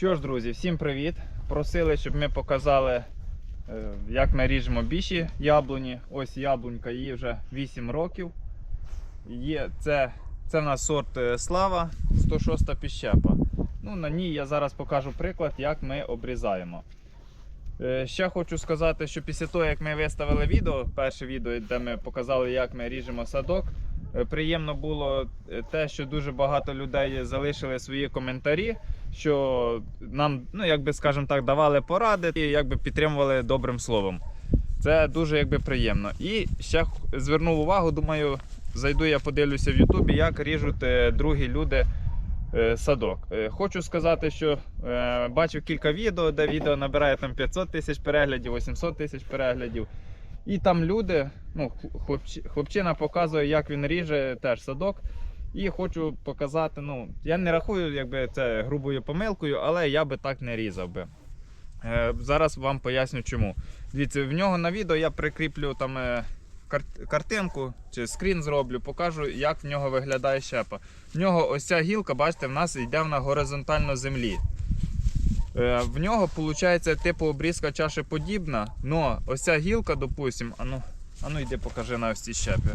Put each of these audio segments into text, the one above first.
Що ж, друзі, всім привіт! Просили, щоб ми показали, е, як ми ріжемо більші яблуні. Ось яблунька, їй вже 8 років. Є, це, це в нас сорт е, Слава 106 піщепа. Ну, на ній я зараз покажу приклад, як ми обрізаємо. Е, Ще хочу сказати, що після того, як ми виставили відео, перше відео, де ми показали, як ми ріжемо садок, приємно було те, що дуже багато людей залишили свої коментарі, що нам, ну якби скажімо так, давали поради і якби підтримували добрим словом. Це дуже якби приємно. І ще звернув увагу, думаю, зайду я подивлюся в Ютубі, як ріжуть е, другі люди е, садок. Е, Хочу сказати, що бачив кілька відео, де відео набирає там 500 тисяч переглядів, 800 тисяч переглядів. І там люди, ну, хлопчина показує, як він ріже теж садок. І хочу показати, ну, я не рахую якби це грубою помилкою, але я би так не різав би. Е, зараз вам поясню чому. Дивіться, в нього на відео я прикріплю там е, кар- картинку чи скрін зроблю, покажу, як в нього виглядає щепа. В нього ось ця гілка, бачите, в нас йде вона горизонтально землі. Е, в нього виходить типу обрізка чашеподібна, але ось ця гілка, допустимо, ану, ану йди покажи на ось ці щепи.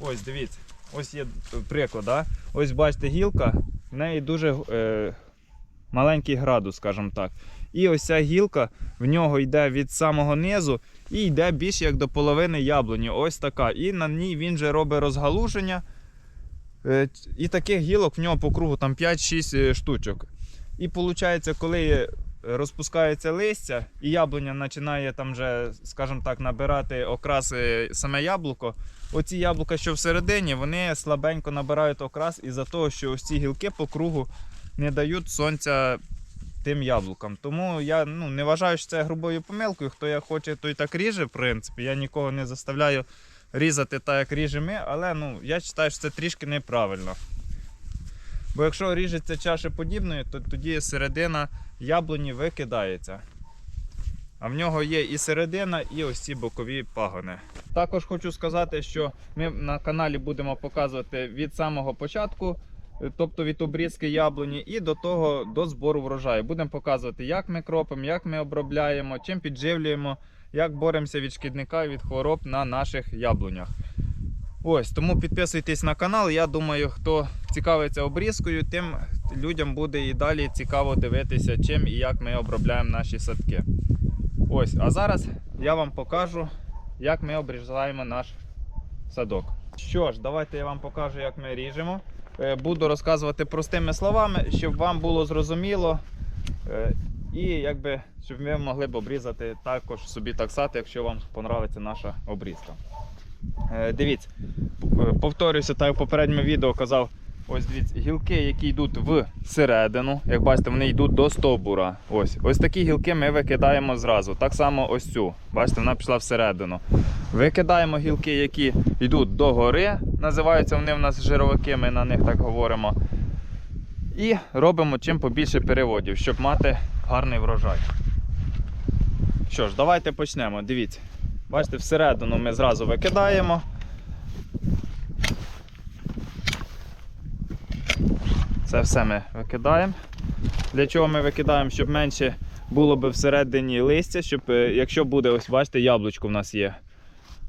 Ось дивіться, ось є приклад. Да? Ось бачите, гілка, в неї дуже е, маленький градус, скажімо так. І ось ця гілка в нього йде від самого низу і йде більш як до половини яблуні. Ось така. І на ній він же робить розгалуження. Е, І таких гілок в нього по кругу там 5-6 штучок. І виходить, коли розпускається листя, і яблуня починає там вже, скажімо так, набирати окрас е, саме яблуко. Оці яблука, що всередині, вони слабенько набирають окрас із-за того, що ось ці гілки по кругу не дають сонця тим яблукам. Тому я ну, не вважаю, що це грубою помилкою. Хто як хоче, той так ріже, в принципі. Я нікого не заставляю різати так, як ріжемо ми, але ну, я вважаю, що це трішки неправильно. Бо якщо ріжеться чашеподібною, то тоді середина яблуні викидається. А в нього є і середина, і ось ці бокові пагони. Також хочу сказати, що ми на каналі будемо показувати від самого початку, тобто від обрізки яблуні, і до того до збору врожаю. Будемо показувати, як ми кропимо, як ми обробляємо, чим підживлюємо, як боремося від шкідника і від хвороб на наших яблунях. Ось, тому підписуйтесь на канал. Я думаю, хто цікавиться обрізкою, тим людям буде і далі цікаво дивитися, чим і як ми обробляємо наші садки. Ось, а зараз я вам покажу, як ми обрізаємо наш садок. Що ж, давайте я вам покажу, як ми ріжемо. Е, Буду розказувати простими словами, щоб вам було зрозуміло. е, І якби, щоб ви могли б обрізати також собі так сати, якщо вам подобається наша обрізка. Е, Дивіться, е, повторюся, так в попередньому відео казав. Ось дивіться, гілки, які йдуть всередину, як бачите, вони йдуть до стовбура. Ось ось такі гілки ми викидаємо зразу. Так само ось цю. Бачите, вона пішла всередину. Викидаємо гілки, які йдуть до гори. Називаються вони в нас жировики, ми на них так говоримо. І робимо чим побільше переводів, щоб мати гарний врожай. Що ж, давайте почнемо. Дивіться. Бачите, всередину ми зразу викидаємо. Це все ми викидаємо. Для чого ми викидаємо, щоб менше було б всередині листя, щоб е, якщо буде, ось бачите, яблучко в нас є.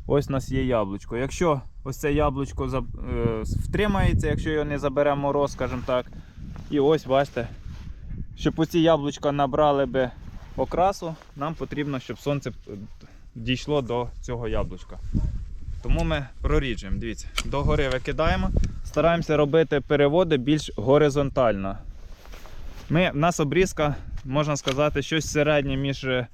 Ось у нас є яблучко. Якщо ось це яблучко е, втримається, якщо його не забере мороз, скажімо так. І ось бачите, щоб оці яблучка набрали би окрасу, нам потрібно, щоб сонце е, дійшло до цього яблучка. Тому ми проріджуємо. Дивіться, догори викидаємо. Стараємося робити переводи більш горизонтально. Ми, в нас обрізка, можна сказати, щось середнє між, е,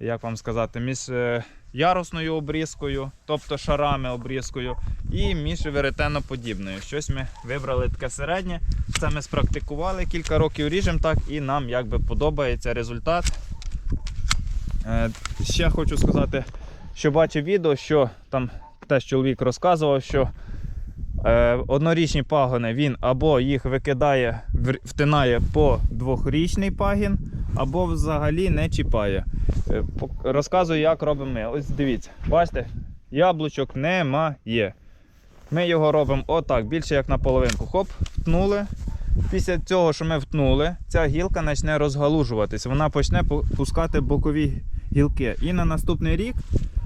як вам сказати, між е, ярусною обрізкою, тобто шарами обрізкою, і між веретеноподібною. Щось ми вибрали таке середнє. Це ми спрактикували кілька років ріжемо так, і нам якби подобається результат. Е, Ще хочу сказати, що бачив відео, що там теж чоловік розказував, що е, однорічні пагони він або їх викидає, втинає по двохрічний пагін, або взагалі не чіпає. Е, Розказую, як робимо ми. Ось дивіться, бачите, яблучок немає. Ми його робимо отак, більше як на половинку. Хоп, втнули. Після цього, що ми втнули, ця гілка почне розгалужуватися. Вона почне пускати бокові гілки. І на наступний рік,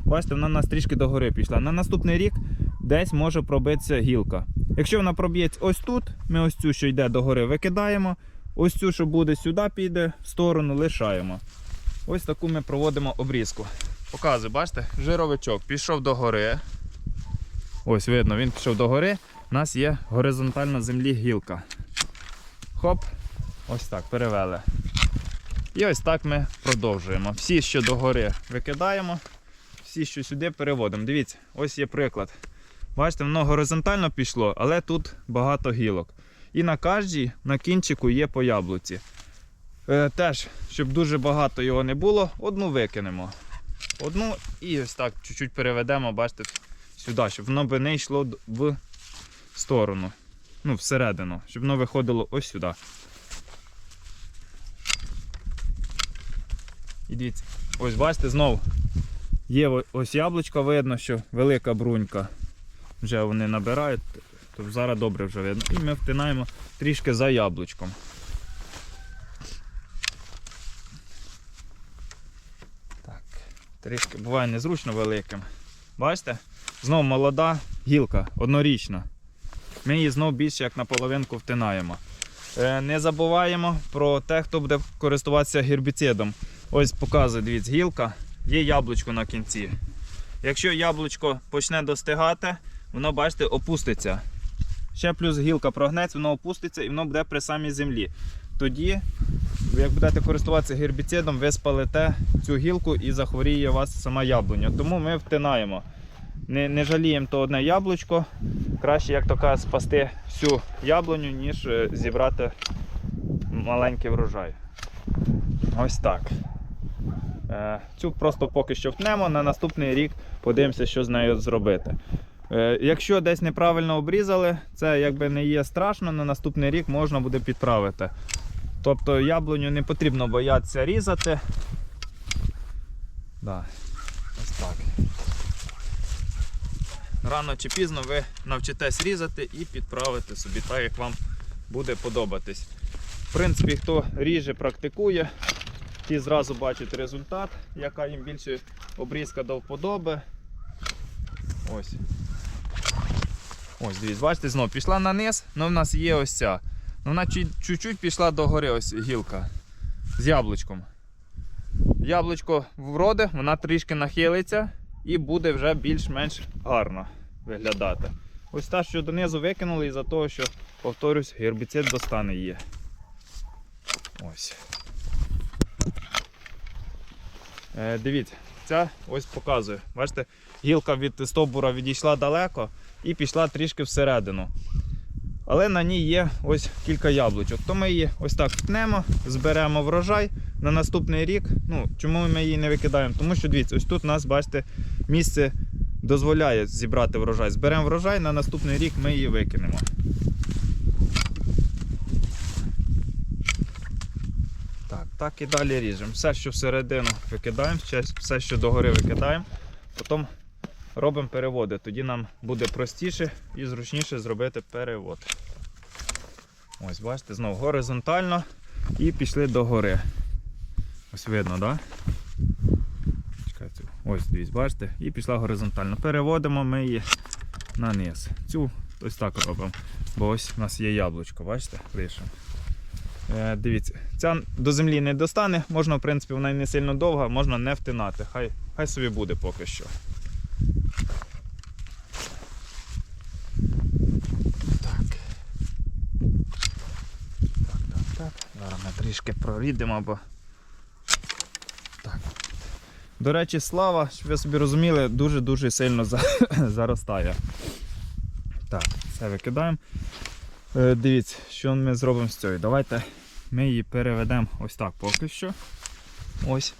бачите, вона у нас трішки догори пішла. На наступний рік десь може пробитися гілка. Якщо вона проб'ється ось тут, ми ось цю, що йде догори, викидаємо. Ось цю, що буде сюди, піде, в сторону лишаємо. Ось таку ми проводимо обрізку. Показую, бачите, жировичок пішов до гори. Ось видно, він пішов до гори. У нас є горизонтальна землі гілка. Хоп, ось так, перевели. І ось так ми продовжуємо. Всі, що до гори викидаємо, всі, що сюди переводимо. Дивіться, ось є приклад. Бачите, воно горизонтально пішло, але тут багато гілок. І на кожній, на кінчику є по яблуці. Е, теж, щоб дуже багато його не було, одну викинемо. Одну і ось так чуть-чуть переведемо, бачите, сюди, щоб воно би не йшло в сторону. Ну, всередину, щоб воно виходило ось сюди. І дивіться, ось бачите, знову є ось яблучко, видно, що велика брунька. Вже вони набирають, то зараз добре вже видно. І ми втинаємо трішки за яблучком. Так, трішки буває незручно великим. Бачите? Знову молода гілка, однорічна. Ми її знову більше як наполовинку втинаємо. Е, Не забуваємо про те, хто буде користуватися гербіцидом. Ось показує, дивіться, гілка, є яблучко на кінці. Якщо яблучко почне достигати, воно, бачите, опуститься. Ще плюс гілка прогнеться, воно опуститься і воно буде при самій землі. Тоді, як будете користуватися гербіцидом, ви спалите цю гілку і захворіє вас сама яблуня. Тому ми втинаємо. Не, не жаліємо то одне яблучко. Краще, як то кажуть, спасти всю яблуню, ніж е, зібрати маленький врожай. Ось так. Е, Цю просто поки що втнемо, на наступний рік подивимося, що з нею зробити. Е, Якщо десь неправильно обрізали, це якби не є страшно, на наступний рік можна буде підправити. Тобто яблуню не потрібно боятися різати. Да. Ось так. Рано чи пізно ви навчитесь різати і підправити собі так, як вам буде подобатись. В принципі, хто ріже, практикує, ті зразу бачать результат, яка їм більше обрізка до вподоби. Ось. Ось, дивіться, бачите, знову пішла на низ, але в нас є ось ця. Ну, Вона чуть- чуть-чуть пішла догори, ось гілка з яблучком. Яблучко вроде, вона трішки нахилиться і буде вже більш-менш гарно виглядати. Ось та, що донизу викинули із-за того, що, повторюсь, гербіцид достане її. Ось. Е, дивіться, ця ось показує. Бачите, гілка від стовбура відійшла далеко і пішла трішки всередину. Але на ній є ось кілька яблучок. То ми її ось так втнемо, зберемо врожай на наступний рік. Ну, чому ми її не викидаємо? Тому що дивіться, ось тут у нас, бачите, місце дозволяє зібрати врожай. Зберемо врожай, на наступний рік ми її викинемо. Так, і далі ріжемо. Все, що всередину викидаємо, все, що догори викидаємо. Потім робимо переводи. Тоді нам буде простіше і зручніше зробити перевод. Ось, бачите, знову горизонтально і пішли догори. Ось видно, так? Да? Ось, дивіться, бачите, і пішла горизонтально. Переводимо ми її на низ. Цю ось так робимо. Бо ось у нас є яблучко, бачите, лишимо. Е, дивіться, ця до землі не достане, можна, в принципі, вона не сильно довга, можна не втинати. Хай, хай собі буде поки що. Так. Так, так, так. Зараз ми трішки прорідемо, бо. Так. До речі, слава, щоб ви собі розуміли, дуже-дуже сильно заростає. Так, це викидаємо. Е, Дивіться, що ми зробимо з цією. Давайте ми її переведемо ось так поки що. Ось.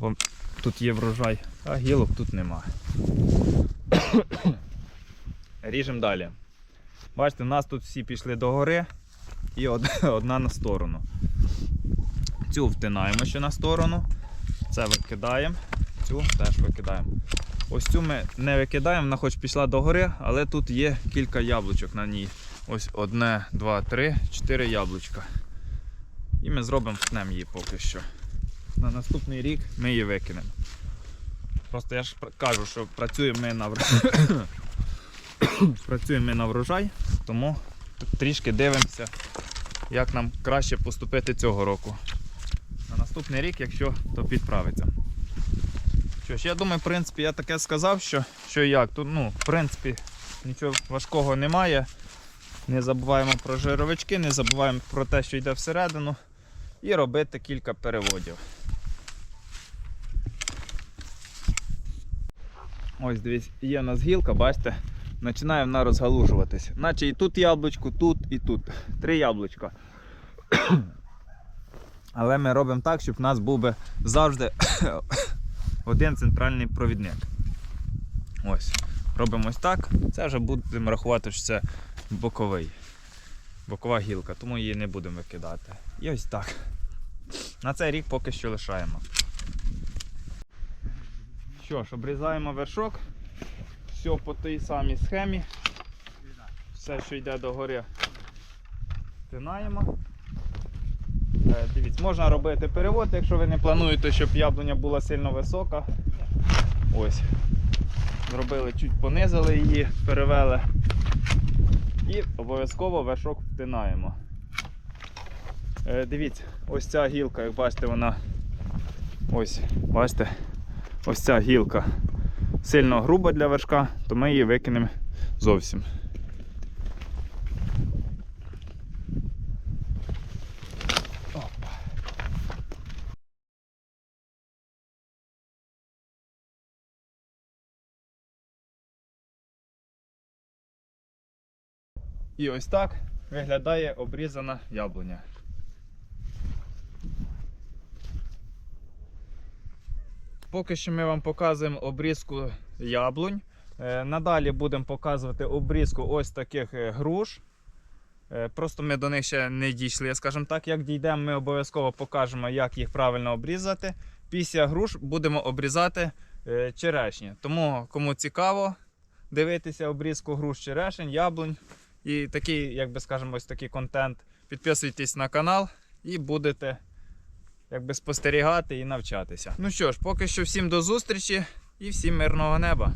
Бо тут є врожай, а гілок тут нема. Ріжемо далі. Бачите, у нас тут всі пішли до гори і одна на сторону. Цю втинаємо ще на сторону. Це викидаємо, цю теж викидаємо. Ось цю ми не викидаємо, вона хоч пішла до гори, але тут є кілька яблучок на ній. Ось одне, два, три, чотири яблучка. І ми зробимо втнем її поки що. На наступний рік ми її викинемо. Просто я ж кажу, що працюємо ми на врожай. працюємо ми на врожай, тому трішки дивимося, як нам краще поступити цього року. На наступний рік, якщо то підправиться. Що ж, я думаю, в принципі, я таке сказав, що, що як. Тут, ну, в принципі, нічого важкого немає. Не забуваємо про жировички, не забуваємо про те, що йде всередину. І робити кілька переводів. Ось дивіться, є у нас гілка, бачите, починає вона розгалужуватись. Наче і тут яблучко, тут і тут. Три яблучка. Але ми робимо так, щоб в нас був би завжди один центральний провідник. Ось. Робимо ось так. Це вже будемо рахувати, що це боковий. Бокова гілка, тому її не будемо викидати. І ось так. На цей рік поки що лишаємо. Що ж, обрізаємо вершок. Все по тій самій схемі. Все, що йде догори, тинаємо. Е, Дивіться, можна робити перевод, якщо ви не плануєте, щоб яблуня була сильно висока. Ось. Зробили, чуть понизили її, перевели. І обов'язково вершок втинаємо. Е, Дивіться, ось ця гілка, як бачите, вона ось, бачите, ось ця гілка сильно груба для вершка, то ми її викинемо зовсім. І ось так виглядає обрізана яблуня. Поки що ми вам показуємо обрізку яблунь. Е, Надалі будемо показувати обрізку ось таких е, груш. Е, Просто ми до них ще не дійшли, скажімо так. Як дійдемо, ми обов'язково покажемо, як їх правильно обрізати. Після груш будемо обрізати черешні. Тому, кому цікаво дивитися обрізку груш черешень, яблунь і такий, як би скажемо, ось такий контент. Підписуйтесь на канал і будете якби спостерігати і навчатися. Ну що ж, поки що всім до зустрічі і всім мирного неба.